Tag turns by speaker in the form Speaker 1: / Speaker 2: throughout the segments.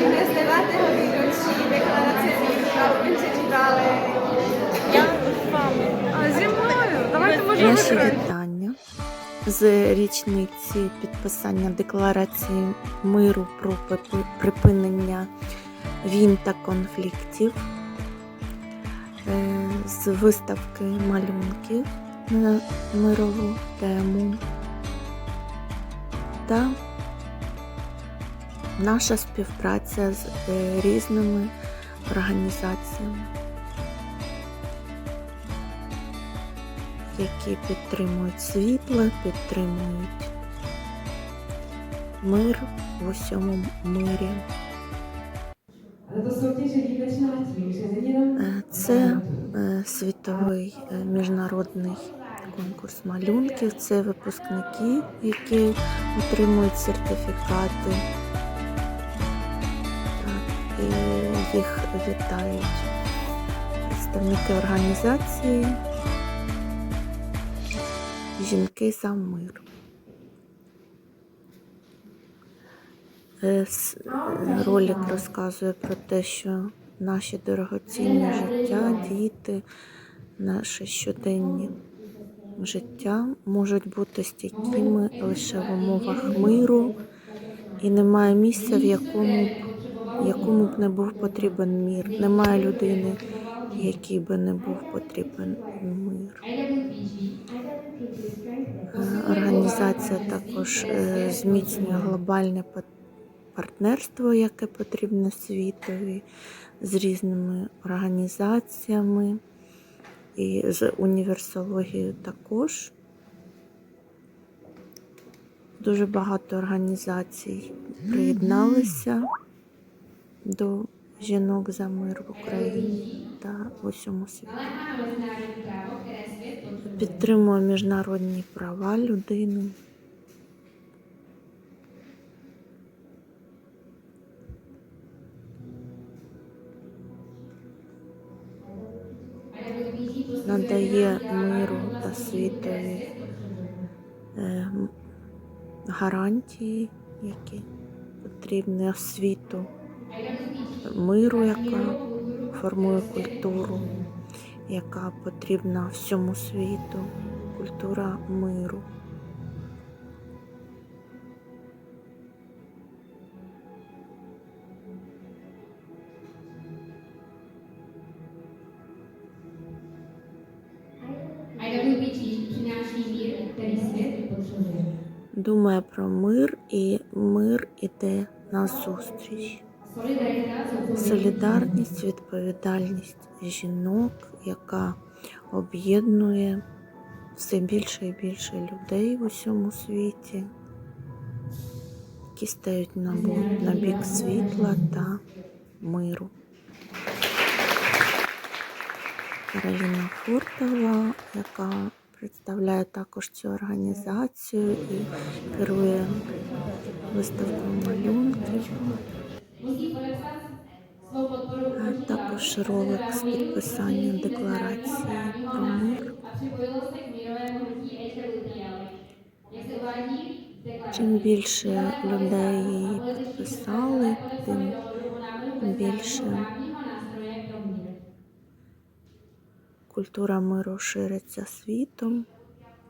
Speaker 1: slavíme z 9. výročí deklarace míru a přečítali.
Speaker 2: Я з вами.
Speaker 3: А зі мною? Давайте може
Speaker 2: Наші вітання з річниці підписання декларації миру про припинення війн та конфліктів, з виставки малюнків на мирову тему та наша співпраця з е, різними організаціями. які підтримують світло, підтримують мир в усьому мирі. Е, Це е, світовий міжнародний конкурс малюнків. Це випускники, які отримують сертифікати. І їх вітають представники організації Жінки за мир. Е, Ролик розказує про те, що наші дорогоцінні життя, діти, наше щоденні життя можуть бути стійкими лише в умовах миру, і немає місця, в якому, б- якому б не був потрібен мір. Немає людини, якій би не був потрібен мир. Е, Організація також е, зміцнює глобальне партнерство, яке потрібно світові з різними організаціями і з універсологією також. Дуже багато організацій приєдналися до жінок за мир в Україні та в усьому світі. Підтримує міжнародні права людини. Надає миру та світові е, гарантії, які потрібні світу, миру, яка формує культуру, яка потрібна всьому світу, культура миру. Думає про мир, і мир іде назустріч.
Speaker 4: Solidarita,
Speaker 2: Солідарність, відповідальність жінок, яка об'єднує все більше і більше людей в усьому світі, які стають на, бо- на бік світла та миру. Кароліна Фуртова, яка представляє також цю організацію і керує виставкою малюнків. Також ролик з підписанням декларації про мир. Чим більше людей її підписали, тим більше культура миру шириться світом.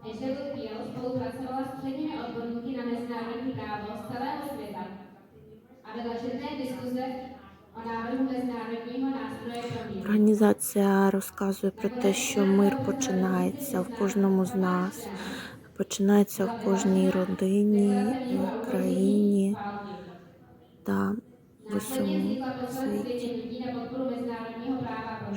Speaker 4: HWPL spolupracovala s
Speaker 2: Організація розказує про те, що мир починається в кожному з нас, починається в кожній родині, і країні та в усьому світі.
Speaker 4: světě lidí na podporu mezinárodního práva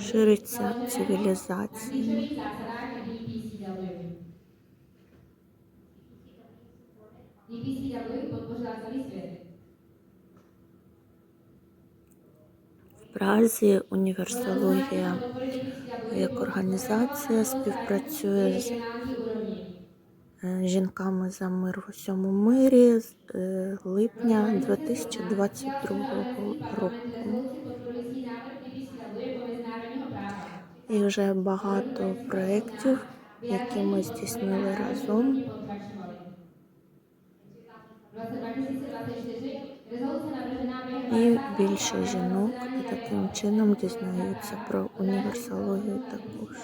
Speaker 2: Празі універсологія як організація співпрацює з е, жінками за мир в усьому мирі з е, липня 2022 року. І вже багато проєктів, які ми здійснили разом.
Speaker 4: Pokračovali. V roce 2024 rezoluce navržená během
Speaker 2: і більше жінок таким чином дізнаються про універсологію також.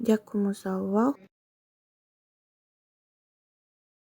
Speaker 2: Дякуємо за увагу.